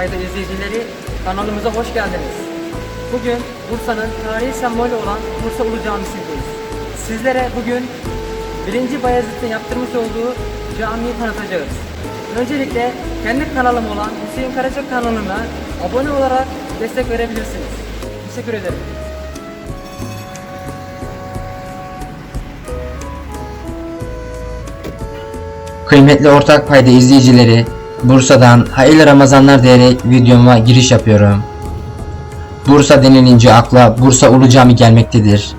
Fayda izleyicileri kanalımıza hoş geldiniz. Bugün Bursa'nın tarihi sembolü olan Bursa Ulu Camisi'ndeyiz. Sizlere bugün 1. Bayezid'in yaptırmış olduğu camiyi tanıtacağız. Öncelikle kendi kanalım olan Hüseyin Karaca kanalına abone olarak destek verebilirsiniz. Teşekkür ederim. Kıymetli ortak payda izleyicileri, Bursa'dan hayırlı Ramazanlar diyerek videoma giriş yapıyorum. Bursa denilince akla Bursa Ulu Cami gelmektedir.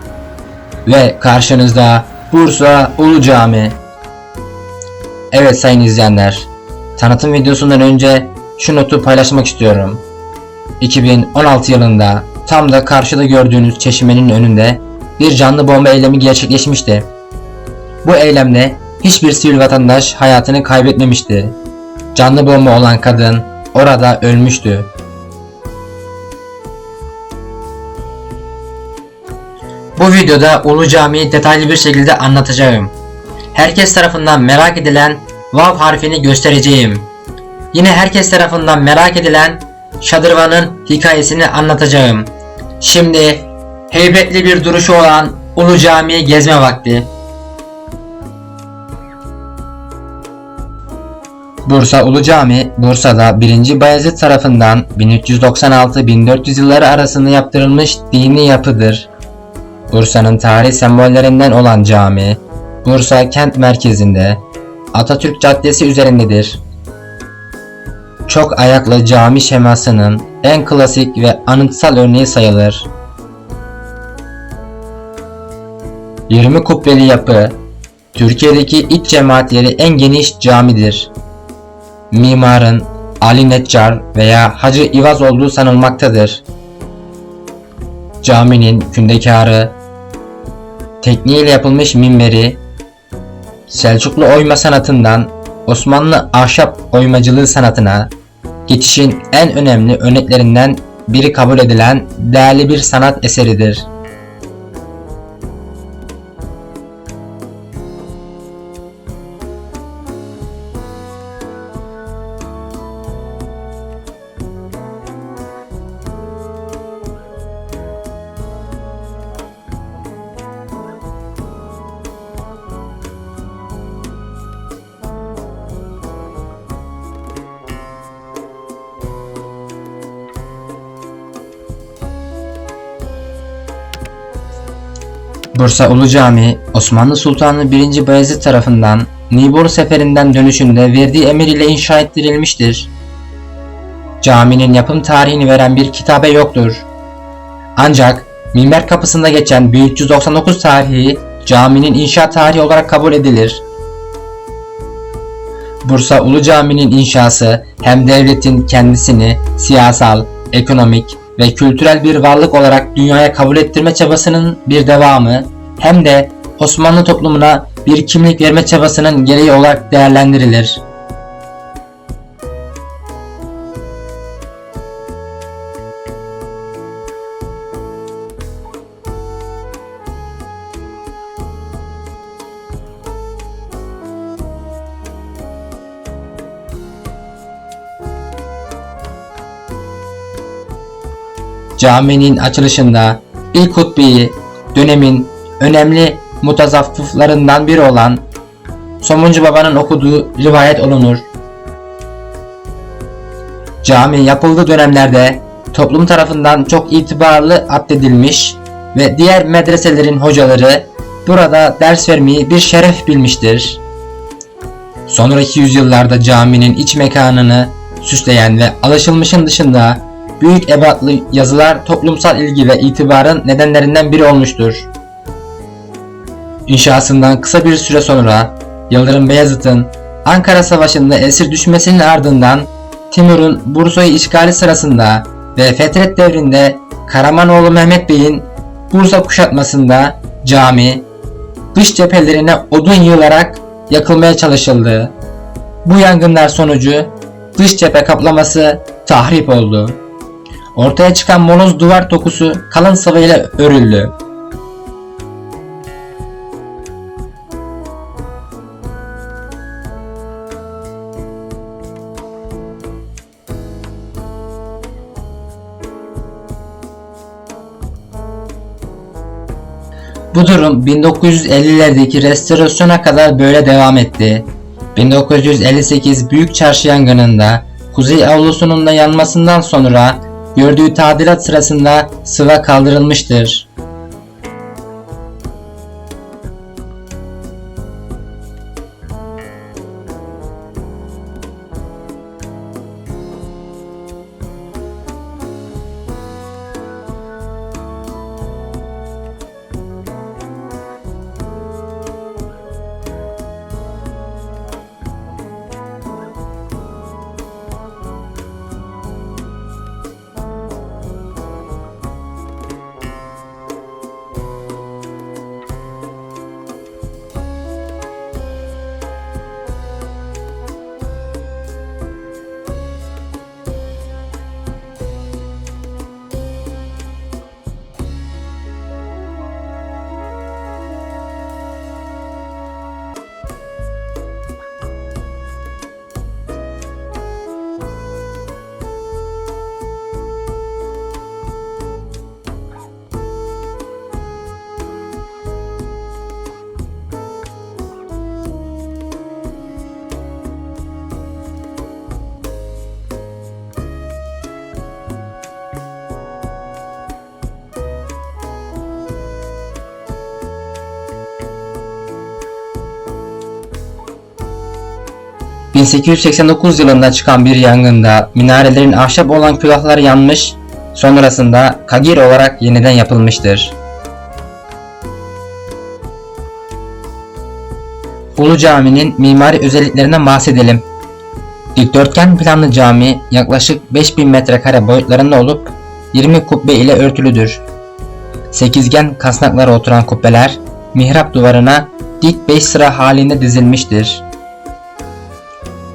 Ve karşınızda Bursa Ulu Cami. Evet sayın izleyenler, tanıtım videosundan önce şu notu paylaşmak istiyorum. 2016 yılında tam da karşıda gördüğünüz çeşmenin önünde bir canlı bomba eylemi gerçekleşmişti. Bu eylemde hiçbir sivil vatandaş hayatını kaybetmemişti. Canlı bomba olan kadın orada ölmüştü. Bu videoda Ulu Cami'yi detaylı bir şekilde anlatacağım. Herkes tarafından merak edilen Vav harfini göstereceğim. Yine herkes tarafından merak edilen Şadırvan'ın hikayesini anlatacağım. Şimdi heybetli bir duruşu olan Ulu Cami'yi gezme vakti. Bursa Ulu Cami, Bursa'da 1. Bayezid tarafından 1396-1400 yılları arasında yaptırılmış dini yapıdır. Bursa'nın tarih sembollerinden olan cami, Bursa kent merkezinde Atatürk Caddesi üzerindedir. Çok ayaklı cami şemasının en klasik ve anıtsal örneği sayılır. 20 kubbeli yapı, Türkiye'deki iç cemaatleri en geniş camidir mimarın Ali Neccar veya Hacı İvaz olduğu sanılmaktadır. Caminin kündekarı, tekniğiyle yapılmış minberi, Selçuklu oyma sanatından Osmanlı ahşap oymacılığı sanatına geçişin en önemli örneklerinden biri kabul edilen değerli bir sanat eseridir. Bursa Ulu Camii, Osmanlı Sultanı 1. Bayezid tarafından Nibolu seferinden dönüşünde verdiği emir ile inşa ettirilmiştir. Caminin yapım tarihini veren bir kitabe yoktur. Ancak minber kapısında geçen 1399 tarihi caminin inşa tarihi olarak kabul edilir. Bursa Ulu Cami'nin inşası hem devletin kendisini siyasal, ekonomik ve kültürel bir varlık olarak dünyaya kabul ettirme çabasının bir devamı hem de Osmanlı toplumuna bir kimlik verme çabasının gereği olarak değerlendirilir. Caminin açılışında ilk hutbeyi dönemin önemli mutazaffıflarından biri olan Somuncu Baba'nın okuduğu rivayet olunur. Cami yapıldığı dönemlerde toplum tarafından çok itibarlı addedilmiş ve diğer medreselerin hocaları burada ders vermeyi bir şeref bilmiştir. Sonraki yüzyıllarda caminin iç mekanını süsleyen ve alışılmışın dışında büyük ebatlı yazılar toplumsal ilgi ve itibarın nedenlerinden biri olmuştur. İnşasından kısa bir süre sonra Yıldırım Beyazıt'ın Ankara Savaşı'nda esir düşmesinin ardından Timur'un Bursa'yı işgali sırasında ve Fetret devrinde Karamanoğlu Mehmet Bey'in Bursa kuşatmasında cami dış cephelerine odun yığılarak yakılmaya çalışıldı. Bu yangınlar sonucu dış cephe kaplaması tahrip oldu. Ortaya çıkan moloz duvar dokusu kalın sıvıyla örüldü. Bu durum 1950'lerdeki restorasyona kadar böyle devam etti. 1958 Büyük Çarşı yangınında Kuzey Avlusu'nun da yanmasından sonra gördüğü tadilat sırasında sıva kaldırılmıştır. ...1889 yılında çıkan bir yangında minarelerin ahşap olan külahlar yanmış, sonrasında kagir olarak yeniden yapılmıştır. Ulu Cami'nin mimari özelliklerinden bahsedelim. Dikdörtgen planlı cami yaklaşık 5000 metrekare boyutlarında olup 20 kubbe ile örtülüdür. Sekizgen kasnaklara oturan kubbeler mihrap duvarına dik 5 sıra halinde dizilmiştir.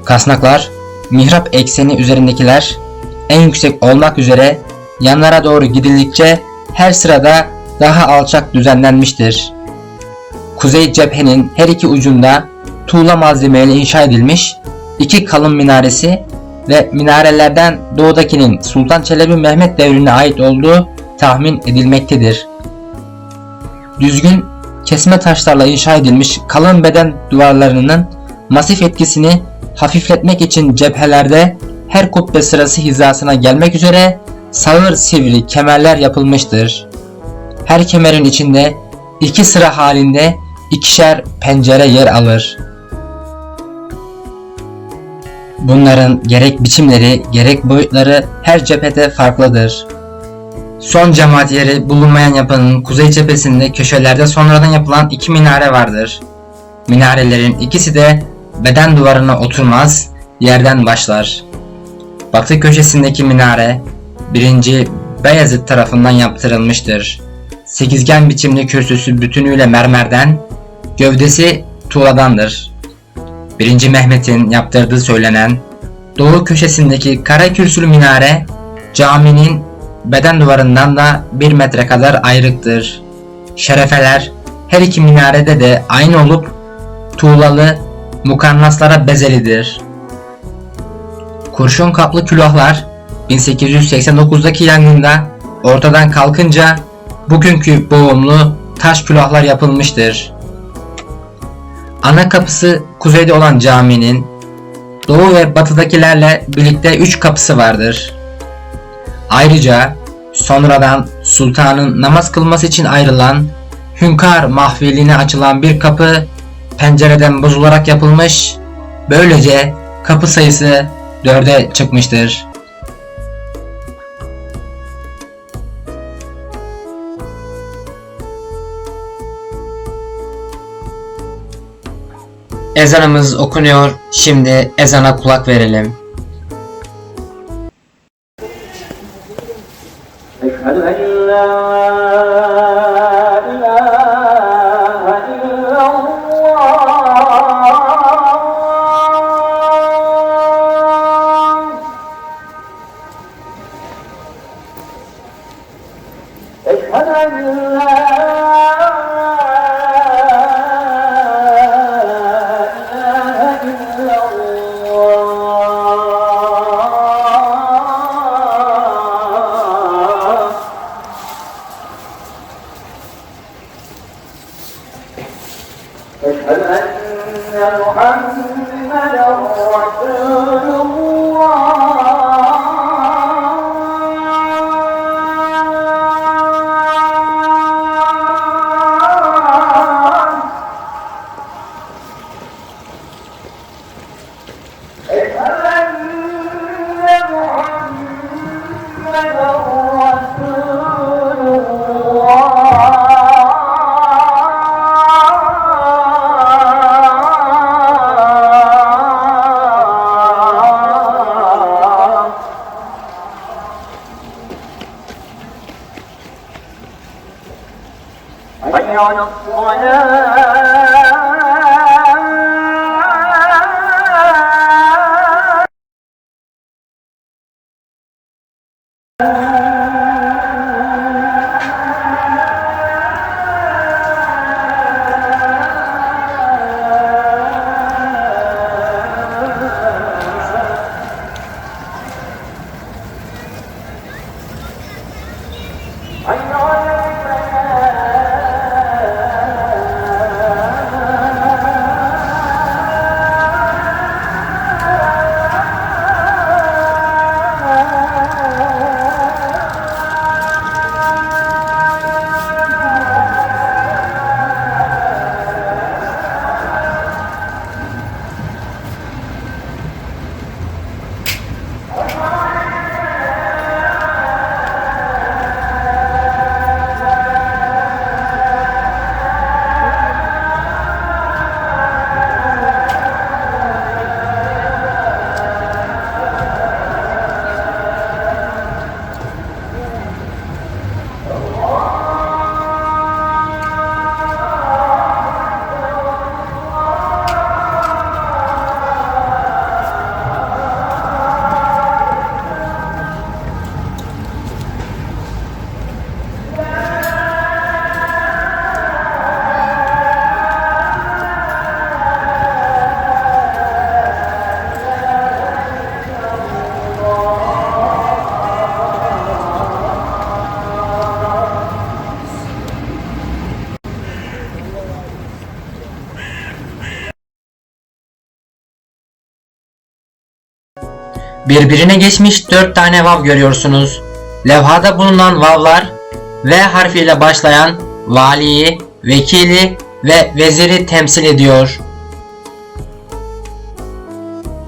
Kasnaklar mihrap ekseni üzerindekiler en yüksek olmak üzere yanlara doğru gidildikçe her sırada daha alçak düzenlenmiştir. Kuzey cephenin her iki ucunda tuğla malzemeyle inşa edilmiş iki kalın minaresi ve minarelerden doğudakinin Sultan Çelebi Mehmet devrine ait olduğu tahmin edilmektedir. Düzgün kesme taşlarla inşa edilmiş kalın beden duvarlarının masif etkisini hafifletmek için cephelerde her kubbe sırası hizasına gelmek üzere sağır sivri kemerler yapılmıştır. Her kemerin içinde iki sıra halinde ikişer pencere yer alır. Bunların gerek biçimleri gerek boyutları her cephede farklıdır. Son cemaat yeri bulunmayan yapının kuzey cephesinde köşelerde sonradan yapılan iki minare vardır. Minarelerin ikisi de beden duvarına oturmaz, yerden başlar. Batı köşesindeki minare 1. Beyazıt tarafından yaptırılmıştır. Sekizgen biçimli kürsüsü bütünüyle mermerden, gövdesi tuğladandır. 1. Mehmet'in yaptırdığı söylenen doğu köşesindeki kara kürsülü minare caminin beden duvarından da 1 metre kadar ayrıktır. Şerefeler her iki minarede de aynı olup tuğlalı mukannaslara bezelidir. Kurşun kaplı külahlar 1889'daki yangında ortadan kalkınca bugünkü boğumlu taş külahlar yapılmıştır. Ana kapısı kuzeyde olan caminin doğu ve batıdakilerle birlikte üç kapısı vardır. Ayrıca sonradan sultanın namaz kılması için ayrılan hünkar mahfiliğine açılan bir kapı pencereden bozularak yapılmış. Böylece kapı sayısı dörde çıkmıştır. Ezanımız okunuyor. Şimdi ezana kulak verelim. Birbirine geçmiş 4 tane vav görüyorsunuz. Levhada bulunan vavlar V harfiyle başlayan valiyi, vekili ve veziri temsil ediyor.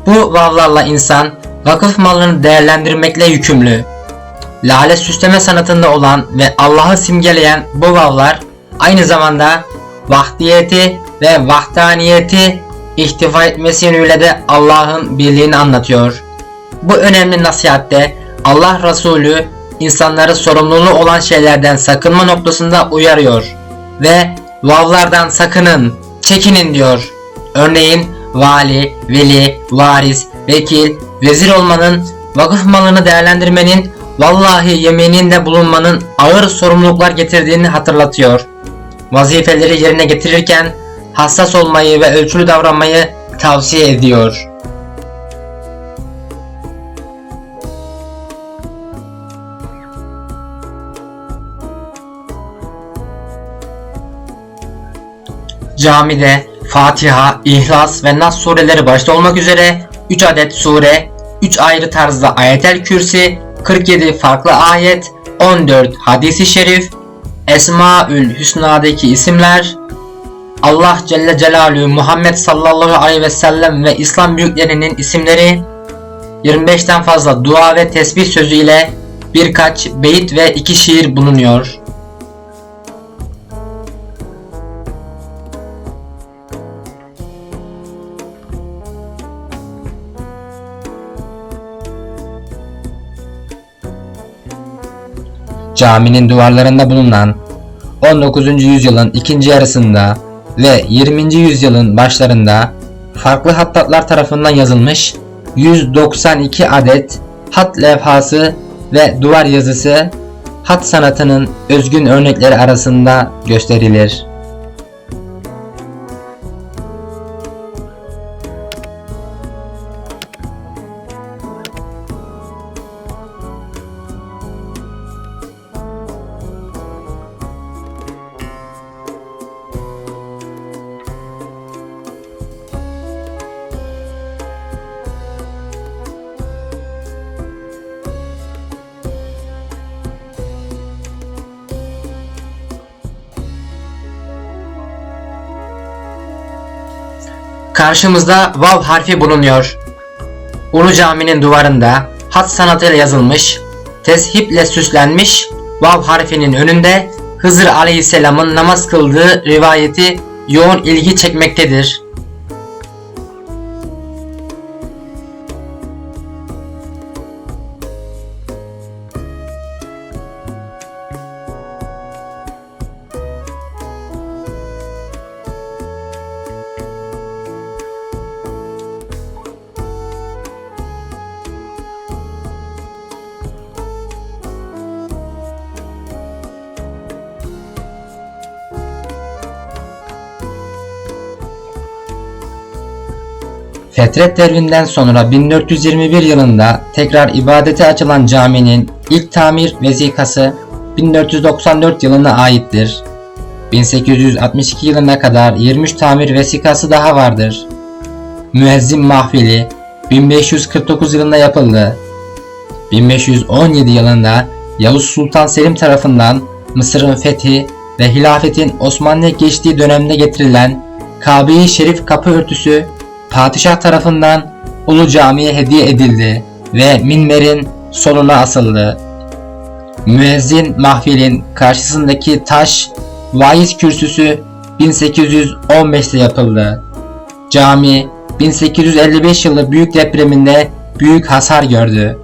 Bu vavlarla insan vakıf malını değerlendirmekle yükümlü. Lale süsleme sanatında olan ve Allah'ı simgeleyen bu vavlar aynı zamanda vahdiyeti ve vahdaniyeti ihtiva etmesi yönüyle de Allah'ın birliğini anlatıyor. Bu önemli nasihatte Allah Resulü insanları sorumluluğu olan şeylerden sakınma noktasında uyarıyor ve vavlardan sakının, çekinin diyor. Örneğin vali, veli, varis, vekil, vezir olmanın, vakıf malını değerlendirmenin, vallahi yemininde bulunmanın ağır sorumluluklar getirdiğini hatırlatıyor. Vazifeleri yerine getirirken hassas olmayı ve ölçülü davranmayı tavsiye ediyor. Camide Fatiha, İhlas ve Nas sureleri başta olmak üzere 3 adet sure, 3 ayrı tarzda ayetel kürsi, 47 farklı ayet, 14 hadisi şerif, Esmaül Hüsna'daki isimler, Allah Celle Celaluhu Muhammed sallallahu aleyhi ve sellem ve İslam büyüklerinin isimleri, 25'ten fazla dua ve tesbih sözü ile birkaç beyit ve iki şiir bulunuyor. Caminin duvarlarında bulunan 19. yüzyılın ikinci yarısında ve 20. yüzyılın başlarında farklı hattatlar tarafından yazılmış 192 adet hat levhası ve duvar yazısı hat sanatının özgün örnekleri arasında gösterilir. Karşımızda Vav harfi bulunuyor. Ulu Cami'nin duvarında hat sanatıyla yazılmış, tezhiple süslenmiş Vav harfinin önünde Hızır Aleyhisselam'ın namaz kıldığı rivayeti yoğun ilgi çekmektedir. Fetret devrinden sonra 1421 yılında tekrar ibadete açılan caminin ilk tamir vesikası 1494 yılına aittir. 1862 yılına kadar 23 tamir vesikası daha vardır. Müezzin mahfili 1549 yılında yapıldı. 1517 yılında Yavuz Sultan Selim tarafından Mısır'ın fethi ve hilafetin Osmanlı'ya geçtiği dönemde getirilen Kabe-i Şerif kapı örtüsü padişah tarafından Ulu Cami'ye hediye edildi ve minberin soluna asıldı. Müezzin mahfilin karşısındaki taş vaiz kürsüsü 1815'te yapıldı. Cami 1855 yılı büyük depreminde büyük hasar gördü.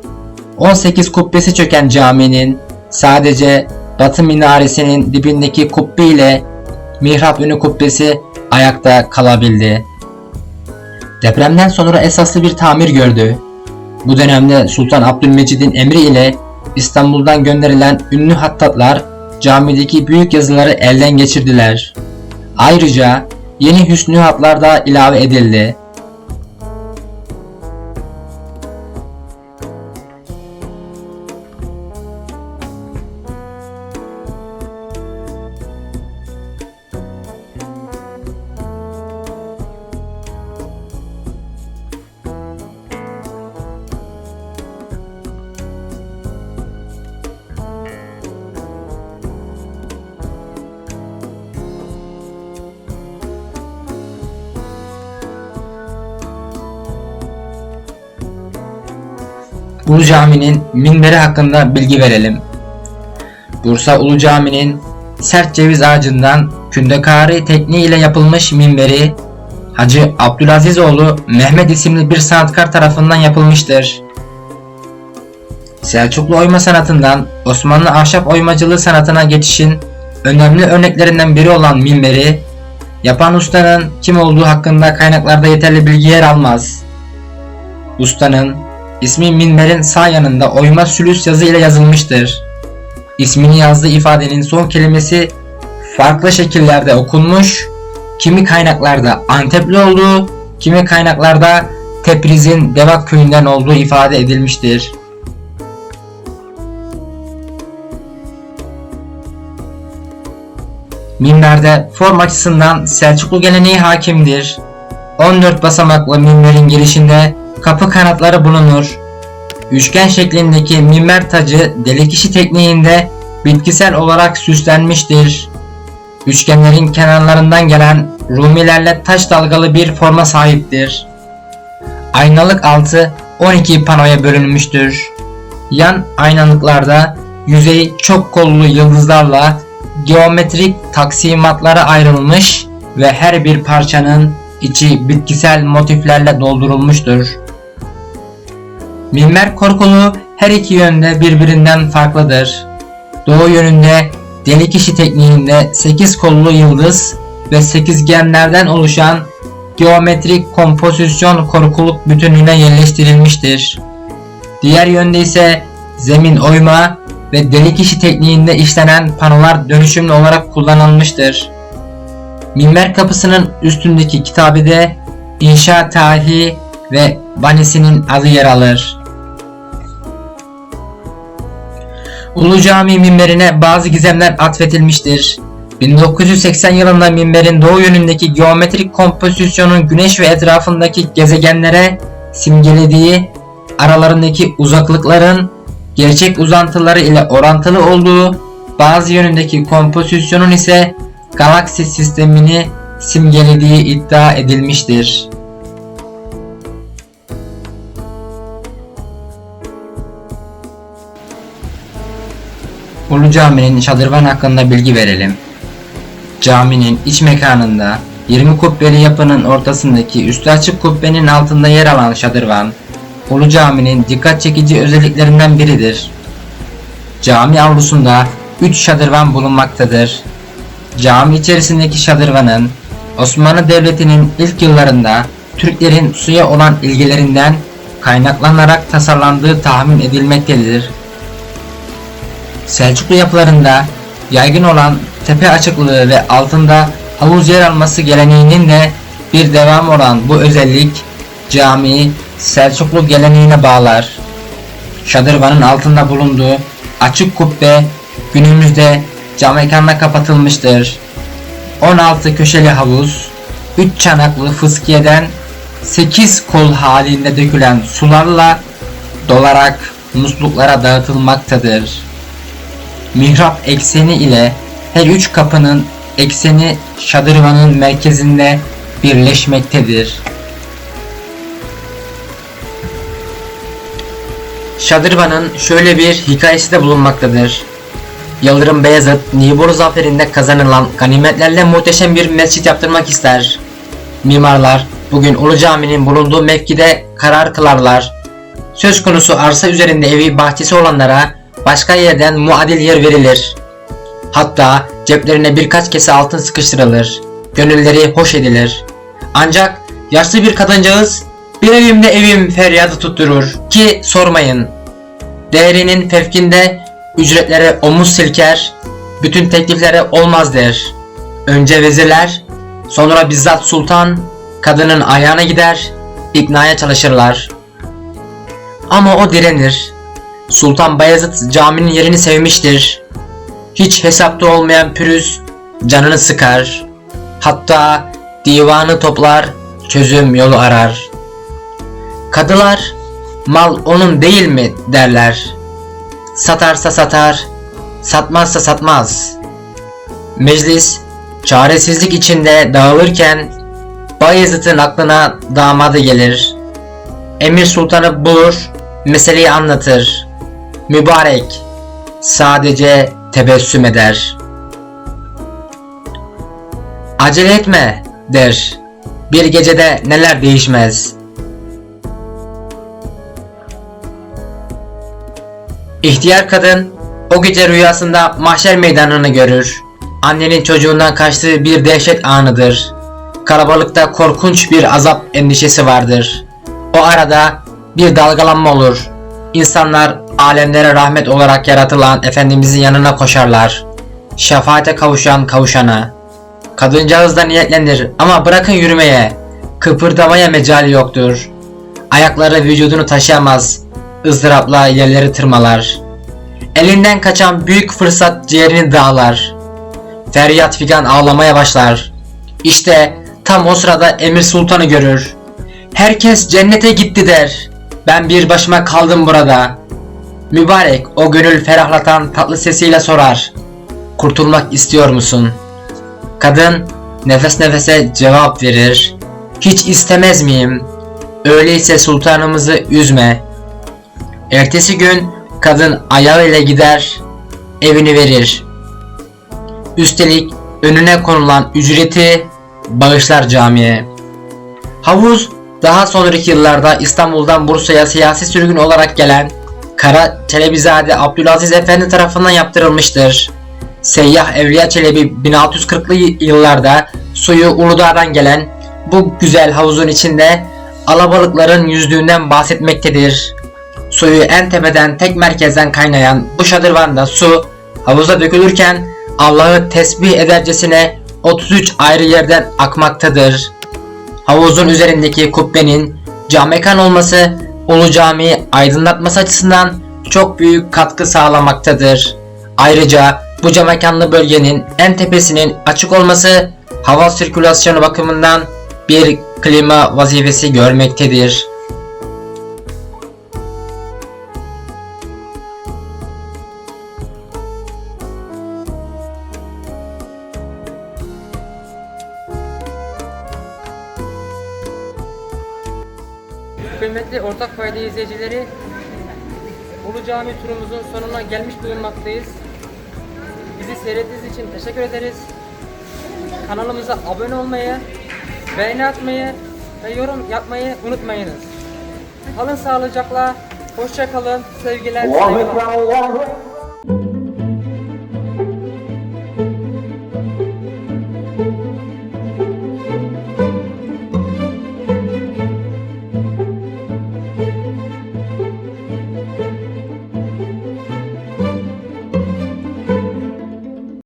18 kubbesi çöken caminin sadece batı minaresinin dibindeki kubbe ile mihrap önü kubbesi ayakta kalabildi. Depremden sonra esaslı bir tamir gördü. Bu dönemde Sultan Abdülmecid'in emri ile İstanbul'dan gönderilen ünlü hattatlar camideki büyük yazıları elden geçirdiler. Ayrıca yeni hüsnü hatlar da ilave edildi. Ulu Cami'nin minberi hakkında bilgi verelim. Bursa Ulu Cami'nin sert ceviz ağacından kündekari tekniği ile yapılmış minberi Hacı Abdülazizoğlu Mehmet isimli bir sanatkar tarafından yapılmıştır. Selçuklu oyma sanatından Osmanlı ahşap oymacılığı sanatına geçişin önemli örneklerinden biri olan minberi, yapan ustanın kim olduğu hakkında kaynaklarda yeterli bilgi yer almaz. Ustanın ismi minberin sağ yanında oyma sülüs yazı ile yazılmıştır. İsmini yazdığı ifadenin son kelimesi farklı şekillerde okunmuş, kimi kaynaklarda Antepli olduğu, kimi kaynaklarda Tebriz'in Devak köyünden olduğu ifade edilmiştir. Minberde form açısından Selçuklu geleneği hakimdir. 14 basamaklı minberin girişinde kapı kanatları bulunur. Üçgen şeklindeki minber tacı delik işi tekniğinde bitkisel olarak süslenmiştir. Üçgenlerin kenarlarından gelen Rumilerle taş dalgalı bir forma sahiptir. Aynalık altı 12 panoya bölünmüştür. Yan aynalıklarda yüzeyi çok kollu yıldızlarla geometrik taksimatlara ayrılmış ve her bir parçanın içi bitkisel motiflerle doldurulmuştur. Minber korkulu her iki yönde birbirinden farklıdır. Doğu yönünde delik işi tekniğinde 8 kollu yıldız ve sekizgenlerden oluşan geometrik kompozisyon korkuluk bütününe yerleştirilmiştir. Diğer yönde ise zemin oyma ve delik işi tekniğinde işlenen panolar dönüşümlü olarak kullanılmıştır. Minber kapısının üstündeki kitabede inşa tarihi ve banisinin adı yer alır. Ulu Cami minberine bazı gizemler atfedilmiştir. 1980 yılında minberin doğu yönündeki geometrik kompozisyonun güneş ve etrafındaki gezegenlere simgelediği, aralarındaki uzaklıkların gerçek uzantıları ile orantılı olduğu, bazı yönündeki kompozisyonun ise galaksi sistemini simgelediği iddia edilmiştir. Ulu Cami'nin şadırvan hakkında bilgi verelim. Caminin iç mekanında 20 kubbeli yapının ortasındaki üstü açık kubbenin altında yer alan şadırvan, Ulu Cami'nin dikkat çekici özelliklerinden biridir. Cami avlusunda 3 şadırvan bulunmaktadır. Cami içerisindeki şadırvanın Osmanlı Devleti'nin ilk yıllarında Türklerin suya olan ilgilerinden kaynaklanarak tasarlandığı tahmin edilmektedir. Selçuklu yapılarında yaygın olan tepe açıklığı ve altında havuz yer alması geleneğinin de bir devam olan bu özellik camiyi Selçuklu geleneğine bağlar. Şadırvanın altında bulunduğu açık kubbe günümüzde cam mekanla kapatılmıştır. 16 köşeli havuz, 3 çanaklı fıskiyeden 8 kol halinde dökülen sularla dolarak musluklara dağıtılmaktadır. Mihrap ekseni ile her üç kapının ekseni şadırvanın merkezinde birleşmektedir. Şadırvanın şöyle bir hikayesi de bulunmaktadır. Yıldırım Beyazıt, Nibolu Zaferi'nde kazanılan ganimetlerle muhteşem bir mescit yaptırmak ister. Mimarlar bugün Ulu Cami'nin bulunduğu mevkide karar kılarlar. Söz konusu arsa üzerinde evi bahçesi olanlara başka yerden muadil yer verilir. Hatta ceplerine birkaç kese altın sıkıştırılır. Gönülleri hoş edilir. Ancak yaşlı bir kadıncağız bir evimde evim feryadı tutturur ki sormayın. Değerinin fevkinde ücretlere omuz silker, bütün tekliflere olmaz der. Önce vezirler, sonra bizzat sultan, kadının ayağına gider, iknaya çalışırlar. Ama o direnir. Sultan Bayezid caminin yerini sevmiştir. Hiç hesapta olmayan pürüz canını sıkar. Hatta divanı toplar, çözüm yolu arar. Kadılar, mal onun değil mi derler. Satarsa satar, satmazsa satmaz. Meclis çaresizlik içinde dağılırken Bayezid'in aklına damadı gelir. Emir sultanı bulur, meseleyi anlatır. Mübarek sadece tebessüm eder. Acele etme der. Bir gecede neler değişmez. İhtiyar kadın o gece rüyasında mahşer meydanını görür. Annenin çocuğundan kaçtığı bir dehşet anıdır. Kalabalıkta korkunç bir azap endişesi vardır. O arada bir dalgalanma olur. İnsanlar alemlere rahmet olarak yaratılan Efendimizin yanına koşarlar. Şefaate kavuşan kavuşana. Kadıncağız da niyetlenir ama bırakın yürümeye. Kıpırdamaya mecali yoktur. Ayakları vücudunu taşıyamaz. ızdırapla yerleri tırmalar. Elinden kaçan büyük fırsat ciğerini dağlar. Feryat figan ağlamaya başlar. İşte tam o sırada Emir Sultan'ı görür. Herkes cennete gitti der. Ben bir başıma kaldım burada. Mübarek o gönül ferahlatan tatlı sesiyle sorar. Kurtulmak istiyor musun? Kadın nefes nefese cevap verir. Hiç istemez miyim? Öyleyse sultanımızı üzme. Ertesi gün kadın ayağıyla gider, evini verir. Üstelik önüne konulan ücreti bağışlar camiye. Havuz daha sonraki yıllarda İstanbul'dan Bursa'ya siyasi sürgün olarak gelen Kara Çelebizade Abdülaziz Efendi tarafından yaptırılmıştır. Seyyah Evliya Çelebi 1640'lı yıllarda suyu Uludağ'dan gelen bu güzel havuzun içinde alabalıkların yüzdüğünden bahsetmektedir. Suyu en tepeden tek merkezden kaynayan bu şadırvanda su havuza dökülürken Allah'ı tesbih edercesine 33 ayrı yerden akmaktadır. Havuzun üzerindeki kubbenin camekan olması Ulu Cami'yi aydınlatması açısından çok büyük katkı sağlamaktadır. Ayrıca bu camekanlı bölgenin en tepesinin açık olması hava sirkülasyonu bakımından bir klima vazifesi görmektedir. Kıymetli Ortak Fayda izleyicileri, Ulu Cami turumuzun sonuna gelmiş bulunmaktayız. Bizi seyrettiğiniz için teşekkür ederiz. Kanalımıza abone olmayı, beğeni atmayı ve yorum yapmayı unutmayınız. Kalın sağlıcakla, hoşça kalın, sevgiler.